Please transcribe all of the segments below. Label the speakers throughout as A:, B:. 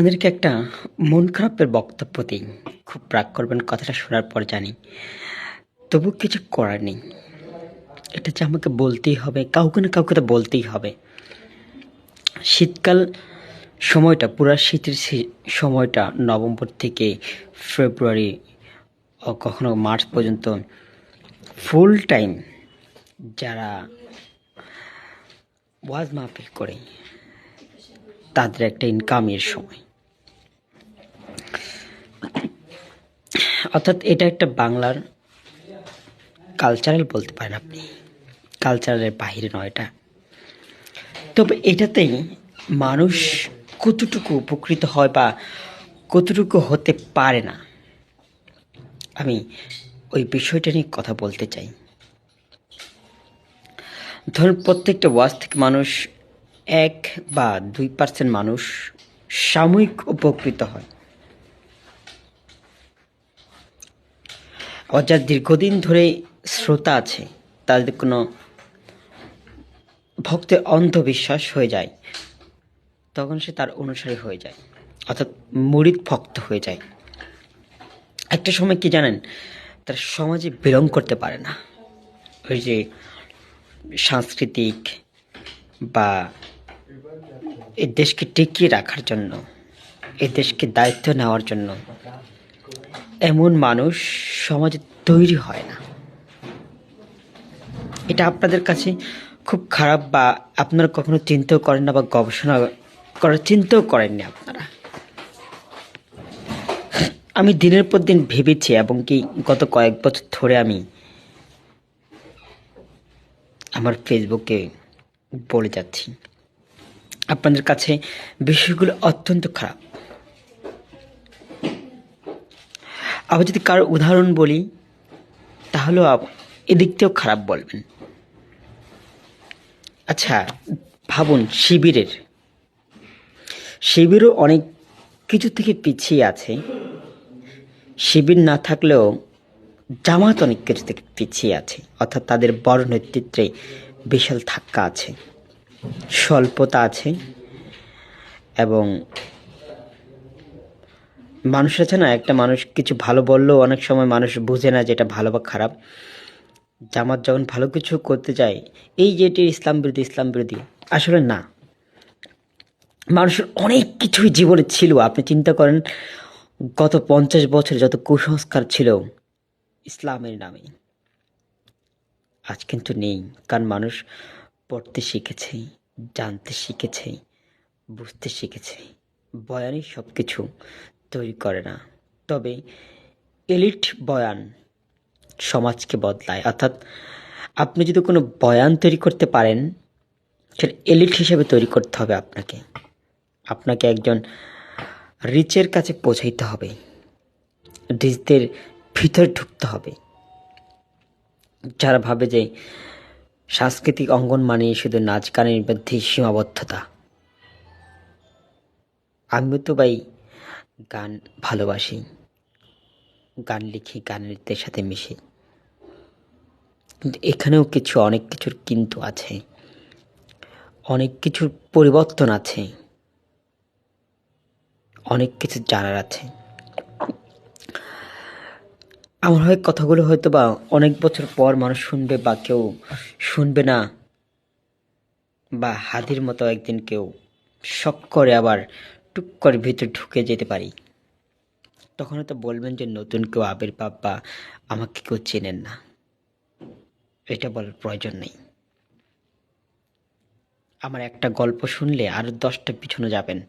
A: আপনাদেরকে একটা মন খারাপের বক্তব্য দিই। খুব রাগ করবেন কথাটা শোনার পর জানি। তবু কিছু করার নেই। এটা যে আমাকে বলতেই হবে, কাউকে না কাউকে তো বলতেই হবে। শীতকাল সময়টা, পুরা শীতের সময়টা নভেম্বর থেকে ফেব্রুয়ারি ও কখনো মার্চ পর্যন্ত ফুল টাইম যারা ওয়াজ মাহফিল করে, তাদের একটা ইনকামের সময়। অর্থাৎ এটা একটা বাংলার কালচারাল বলতে পারেন আপনি। কালচারালের বাইরে নয় এটা। তবে এটাতেই মানুষ কতটুকু উপকৃত হয় বা কতটুকু হতে পারে না, আমি ওই বিষয়টা নিয়ে কথা বলতে চাই। ধরুন প্রত্যেকটা ওয়াজ থেকে মানুষ এক বা দুই পার্সেন্ট মানুষ সাময়িক উপকৃত হয়। যার দীর্ঘদিন ধরে শ্রোতা আছে, তাদের কোনো ভক্তের অন্ধবিশ্বাস হয়ে যায়, তখন সে তার অনুসারী হয়ে যায়, অর্থাৎ মুরিদ ভক্ত হয়ে যায়। একটা সময় কি জানেন, তার সমাজে বিলং করতে পারে না। ওই যে সাংস্কৃতিক বা এই দেশকে টিকিয়ে রাখার জন্য, এই দেশকে দায়িত্ব নেওয়ার জন্য এমন মানুষ সমাজে তৈরি হয় না। এটা আপনাদের কাছে খুব খারাপ বা আপনারা কখনো চিন্তাও করেন না বা গবেষণা করার চিন্তাও করেননি আপনারা। আমি দিনের পর দিন ভেবেছি এবং কি গত কয়েক বছর ধরে আমি আমার ফেসবুকে বলে যাচ্ছি। আপনাদের কাছে বিষয়গুলো অত্যন্ত খারাপ। আবার যদি কারও উদাহরণ বলি, তাহলেও এদিক থেকেও খারাপ বলবেন। আচ্ছা ভাবুন, শিবিরের। শিবিরও অনেক কিছু থেকে পিছিয়ে আছে। শিবির না থাকলেও জামাত অনেক কিছু থেকে পিছিয়ে আছে, অর্থাৎ তাদের বড় নেতৃত্বে বিশাল ধাক্কা আছে, স্বল্পতা আছে এবং মানুষ আছে না, একটা মানুষ কিছু ভালো বললেও অনেক সময় মানুষ বুঝে না যে এটা ভালো বা খারাপ। জামাত যখন ভালো কিছু করতে যায় এই যে এটি ইসলাম বিরোধী ইসলাম বিরোধী, আসলে না। মানুষের অনেক কিছুই জীবনে ছিল। আপনি চিন্তা করেন, গত পঞ্চাশ বছরে যত কুসংস্কার ছিল, ইসলামের নামে। আজ কিন্তু নেই, কারণ মানুষ পড়তে শিখেছে, জানতে শিখেছে, বুঝতে শিখেছে, বয়ানই সব কিছু তৈরি করে না। তবে এলিট বয়ান সমাজকে বদলায়। অর্থাৎ আপনি যদি কোনো বয়ান তৈরি করতে পারেন, সেটা এলিট হিসেবে তৈরি করতে হবে আপনাকে। আপনাকে একজন রিচের কাছে পৌঁছাইতে হবে। রিচদের ভিতর ঢুকতে হবে। যারা ভাবে যে সাংস্কৃতিক অঙ্গন মানে শুধু নাচ গানের মধ্যে সীমাবদ্ধতা। আমিও তো ভাই গান ভালোবাসি। গান লিখি গানের সাথে মিশি। কিন্তু এখানেও কিছু, অনেক কিছুর কিন্তু আছে। অনেক কিছুর পরিবর্তন আছে। অনেক কিছু জানার আছে। আমার হয় কথাগুলো হয়তো বা অনেক বছর পর মানুষ শুনবে বা কেউ শুনবে না। বা হাদির মতো একদিন কেউ শখ করে আবার টুক করে ভিতরে ঢুকে যেতে পারি। তখন হয়তো বলবেন যে, নতুন কেউ আবির্ভাব বা আমাকে কেউ চেনেন না। এটা বলার প্রয়োজন নেই। আমার একটা গল্প শুনলে আরও দশটা পিছনে যাবেন।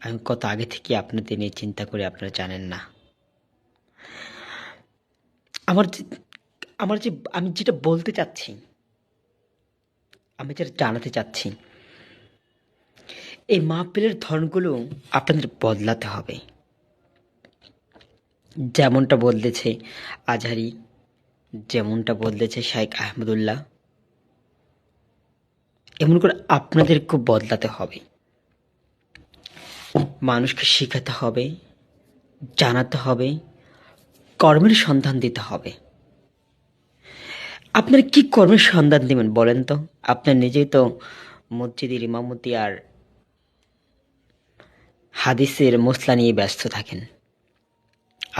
A: আমি কত আগে থেকে আপনাদের নিয়ে চিন্তা করে, আপনারা জানেন না। আমার যে আমার যে, আমি যেটা বলতে চাচ্ছি, আমি যেটা জানাতে চাচ্ছি এই মাহফিলের ধরনগুলো আপনাদের বদলাতে হবে। যেমনটা বদলেছে আজহারি, যেমনটা বদলেছে শাইখ আহমদুল্লাহ, এমন করে আপনাদেরকেও বদলাতে হবে। মানুষকে শেখাতে হবে, জানাতে হবে, কর্মের সন্ধান দিতে হবে। আপনারা কি কর্মের সন্ধান দিবেন বলেন তো? আপনার নিজেই তো মসজিদের ইমামতি আর হাদিসের মশলা নিয়ে ব্যস্ত থাকেন।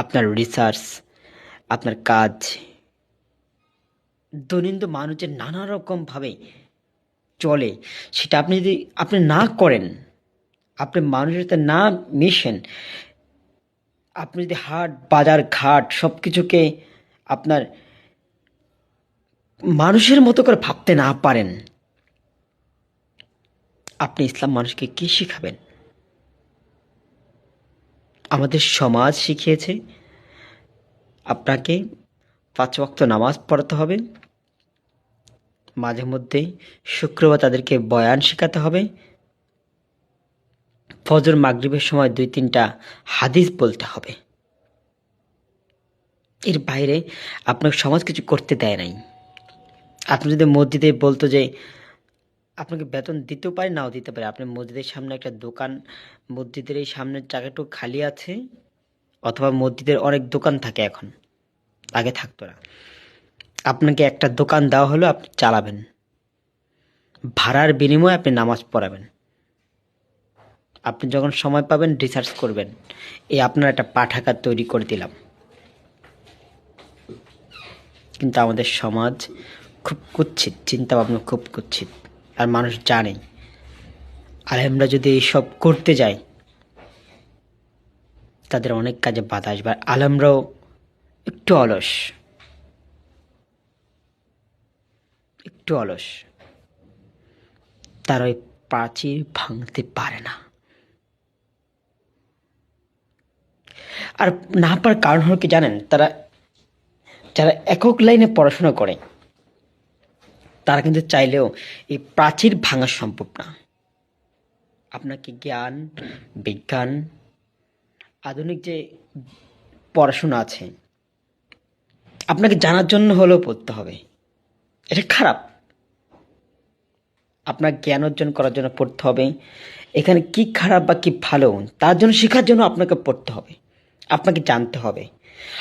A: আপনার রিসার্চ আপনার কাজ, দৈনন্দিন মানুষের নানা রকমভাবে চলে। সেটা আপনি যদি আপনি না করেন, আপনি মানুষের সাথে না মিশেন, আপনি যদি হাট, বাজার, ঘাট সব কিছুকে আপনার মানুষের মতো করে ভাবতে না পারেন, আপনি ইসলাম মানুষকে কী শিখাবেন? আমাদের সমাজ শিখিয়েছে, আপনাকে পাঁচ ওয়াক্ত নামাজ পড়াতে হবে। মাঝে মধ্যে শুক্রবার তাদেরকে বয়ান শেখাতে হবে। ফজর, মাগরিবের সময় দুই তিনটা হাদিস বলতে হবে। এর বাইরে আপনার সমাজ কিছু করতে দেয় নাই। আপনি যদি মসজিদে বলতো যে আপনাকে বেতন দিতেও পারে, নাও দিতে পারে। আপনি মসজিদের সামনে একটা দোকান, মসজিদের এই সামনের জায়গাটুকু খালি আছে, অথবা মসজিদের অনেক দোকান থাকে এখন, আগে থাকতো না। আপনাকে একটা দোকান দেওয়া হলো, আপনি চালাবেন। ভাড়ার বিনিময়ে আপনি নামাজ পড়াবেন। আপনি যখন সময় পাবেন রিসার্চ করবেন। এই আপনার একটা পাঠাগার তৈরি করে দিলাম। কিন্তু আমাদের সমাজ খুব কুচ্ছিত চিন্তা ভাবনা খুব কুচ্ছিত। আর মানুষ জানে। আলেমরা যদি এইসব করতে যায় তাদের অনেক কাজে বাধা আসবে। আর আলেমরাও একটু অলস। একটু অলস। তারা ওই প্রাচীর ভাঙতে পারে না। আর না পারার কারণ হল কি জানেন? তারা, যারা একক লাইনে পড়াশোনা করে তারা কিন্তু চাইলেও এই প্রাচীর ভাঙা সম্ভব না। আপনাকে জ্ঞান, বিজ্ঞান, আধুনিক যে পড়াশোনা আছে, আপনাকে জানার জন্য হলেও পড়তে হবে। এটা খারাপ। আপনার জ্ঞান অর্জন করার জন্য পড়তে হবে। এখানে কি খারাপ বা কি ভালো, তার জন্য শেখার জন্য আপনাকে পড়তে হবে। আপনাকে জানতে হবে।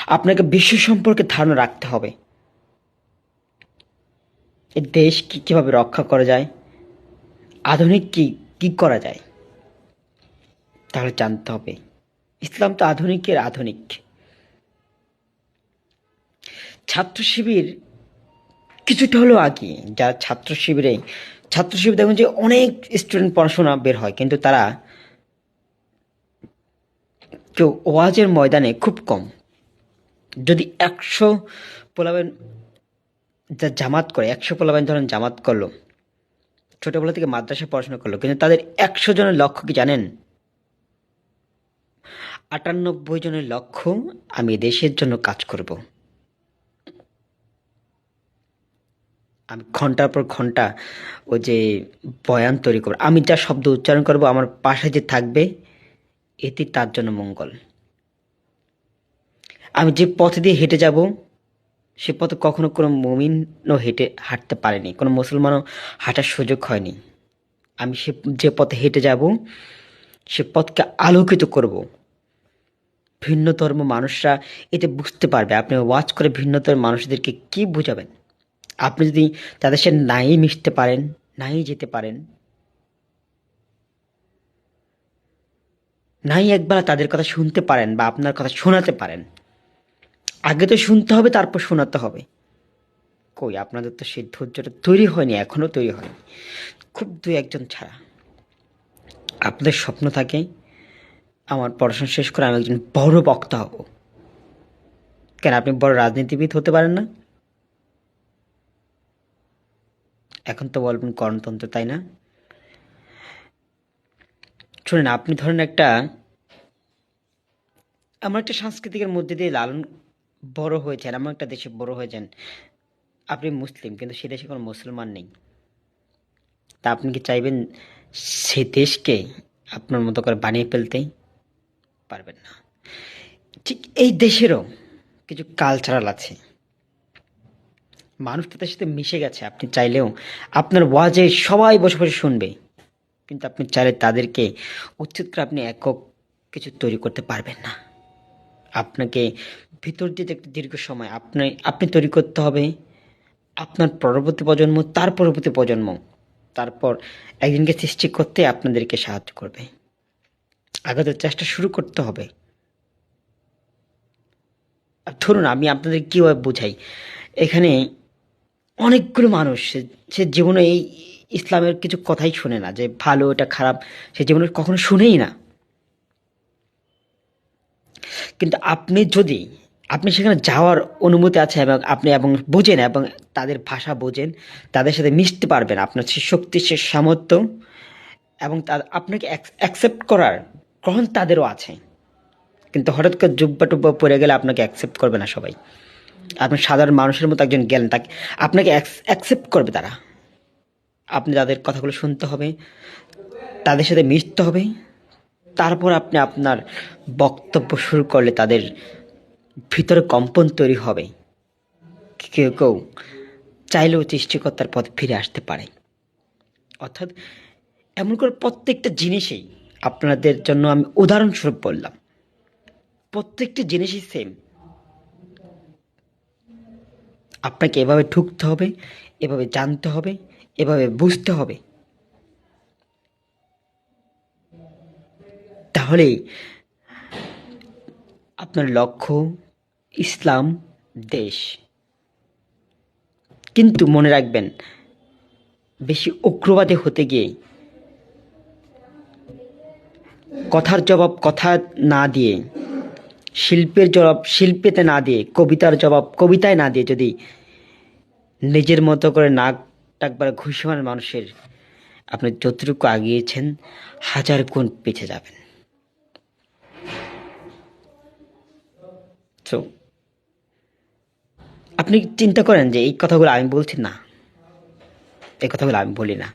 A: আপনাকে বিশ্ব সম্পর্কে ধারণা রাখতে হবে। এই দেশ কি কীভাবে রক্ষা করা যায়? আধুনিক কি কি করা যায়? তাহলে জানতে হবে। ইসলাম তো আধুনিকের আধুনিক। ছাত্র শিবির কিছুটা হলেও আগে, যারা ছাত্র শিবিরে ছাত্র শিবির দেখবেন যে অনেক স্টুডেন্ট পড়াশোনা বের হয়, কিন্তু তারা কেউ ওয়াজের ময়দানে খুব কম। যদি একশো পোলাবেন যা জামাত করে, একশো পোলাবেন ধরেন জামাত করল, ছোটোবেলা থেকে মাদ্রাসায় পড়াশোনা করল, কিন্তু তাদের একশো জনের লক্ষ্য কি জানেন? আটানব্বই জনের লক্ষ্য, আমি দেশের জন্য কাজ করব। আমি ঘণ্টার পর ঘণ্টা ওই যে বয়ান তৈরি করব। আমি যা শব্দ উচ্চারণ করব, আমার পাশে যে থাকবে, এটি তার জন্য মঙ্গল। আমি যে পথ দিয়ে হেঁটে যাব সে পথে কখনো কোনো মমিনও হেঁটে হাঁটতে পারেনি, কোনো মুসলমানও হাঁটার সুযোগ হয়নি। আমি সে, যে পথে হেঁটে যাব, সে পথকে আলোকিত করব। ভিন্ন ধর্ম মানুষরা এতে বুঝতে পারবে। আপনি ওয়াচ করে ভিন্ন ধর্মের মানুষদেরকে কি বোঝাবেন? আপনি যদি তাদের সাথে নাই মিশতে পারেন, নাই যেতে পারেন, নাই একবার তাদের কথা শুনতে পারেন বা আপনার কথা শোনাতে পারেন আগে তো শুনতে হবে, তারপর শোনাতে হবে। কই, আপনাদের তো সেই ধৈর্যটা তৈরি হয়নি এখনও তৈরি হয়নি। খুব দুই একজন ছাড়া। আপনাদের স্বপ্ন থাকে, আমার পড়াশোনা শেষ করে আমি একজন বড় বক্তা হব। কেন, আপনি বড় রাজনীতিবিদ হতে পারেন না? এখন তো বলবেন গণতন্ত্র, তাই না? শুনেন, আপনি ধরেন একটা আমার একটা সাংস্কৃতিকের মধ্যে দিয়ে লালন বড় হয়েছেন এমন একটা দেশে বড় হয়েছেন আপনি মুসলিম, কিন্তু সে দেশে কোনো মুসলমান নেই। তা আপনি কি চাইবেন সে দেশকে আপনার মতো করে বানিয়ে ফেলতে পারবেন না। ঠিক এই দেশেরও কিছু কালচারাল আছে। মানুষ তাদের সাথে মিশে গেছে, আপনি চাইলেও আপনার ওয়াজে সবাই বসে বসে শুনবে। কিন্তু আপনি চাইলে তাদেরকে উচিত করে আপনি একক কিছু তৈরি করতে পারবেন না। আপনাকে ভিতর দিয়ে একটা দীর্ঘ সময়। আপনি আপনি তৈরি করতে হবে আপনার পরবর্তী প্রজন্ম, তার পরবর্তী প্রজন্ম। তারপর একদিনকে সৃষ্টি করতে আপনাদেরকে সাহায্য করবে। আগাতে চেষ্টা শুরু করতে হবে। ধরুন আমি আপনাদের কীভাবে বোঝাই? এখানে অনেকগুলো মানুষ সে জীবনে এই ইসলামের কিছু কথাই শোনে না, যে ভালো এটা খারাপ, সে জীবনে কখনো শুনেই না। কিন্তু আপনি যদি, আপনি সেখানে যাওয়ার অনুমতি আছে এবং আপনি এবং বোঝেন এবং তাদের ভাষা বোঝেন, তাদের সাথে মিশতে পারবেন আপনার সে শক্তি, সে সামর্থ্য এবং আপনাকে অ্যাকসেপ্ট করার গ্রহণ তাদেরও আছে। কিন্তু হঠাৎ করে জুব্বা টুব্বা পড়ে গেলে আপনাকে অ্যাকসেপ্ট করবে না সবাই। আপনি সাধারণ মানুষের মতো একজন গেলেন, তাকে, আপনাকে অ্যাকসেপ্ট করবে তারা। আপনি তাদের কথাগুলো শুনতে হবে, তাদের সাথে মিশতে হবে। তারপর আপনি আপনার বক্তব্য শুরু করলে তাদের ভিতরে কম্পন তৈরি হবে। কেউ কেউ চাইলেও সৃষ্টিকর্তার পথে ফিরে আসতে পারে। অর্থাৎ এমন করে প্রত্যেকটা জিনিসেই আপনাদের জন্য আমি উদাহরণস্বরূপ বললাম। প্রত্যেকটা জিনিসই সেম আপনাকে এভাবে ঢুকতে হবে, এভাবে জানতে হবে, এভাবে বুঝতে হবে। তাহলেই আপনার লক্ষ্য ইসলাম দেশ। কিন্তু মনে রাখবেন, বেশি উগ্রবাদী হতে গিয়ে কথার জবাব, কথা না দিয়ে, শিল্পের জবাব, শিল্পেতে না দিয়ে, কবিতার জবাব, কবিতায় না দিয়ে যদি নিজের মতো করে নাক টাকবার ঘুষমান মানুষের আপনি যতটুকু আগিয়েছেন, হাজার গুণ পিছে যাবেন। তো আপনি চিন্তা করেন যে এই কথাগুলো আমি বলছি না। এই কথাগুলো আমি বলি না।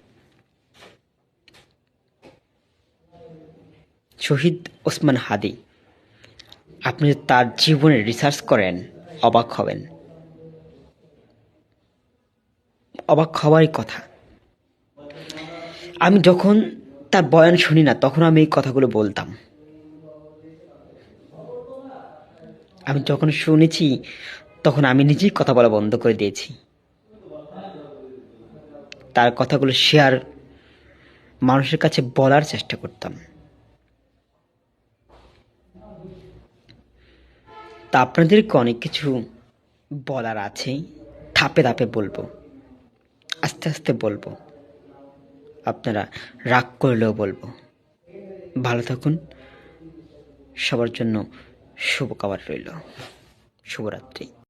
A: শহীদ ওসমান হাদি, আপনি তার জীবনে রিসার্চ করেন, অবাক হবেন। অবাক হওয়ারই কথা। আমি যখন তার বয়ান শুনি না, তখন আমি এই কথাগুলো বলতাম। আমি যখন শুনেছি, তখন আমি নিজেই কথা বলা বন্ধ করে দিয়েছি। তার কথাগুলো শেয়ার মানুষের কাছে বলার চেষ্টা করতাম। তা আপনাদেরকে অনেক কিছু বলার আছে, ধাপে ধাপে বলব। আস্তে আস্তে বলব। আপনারা রাগ করলেও বলব। ভালো থাকুন। সবার জন্য শুভকামনা রইল। শুভরাত্রি।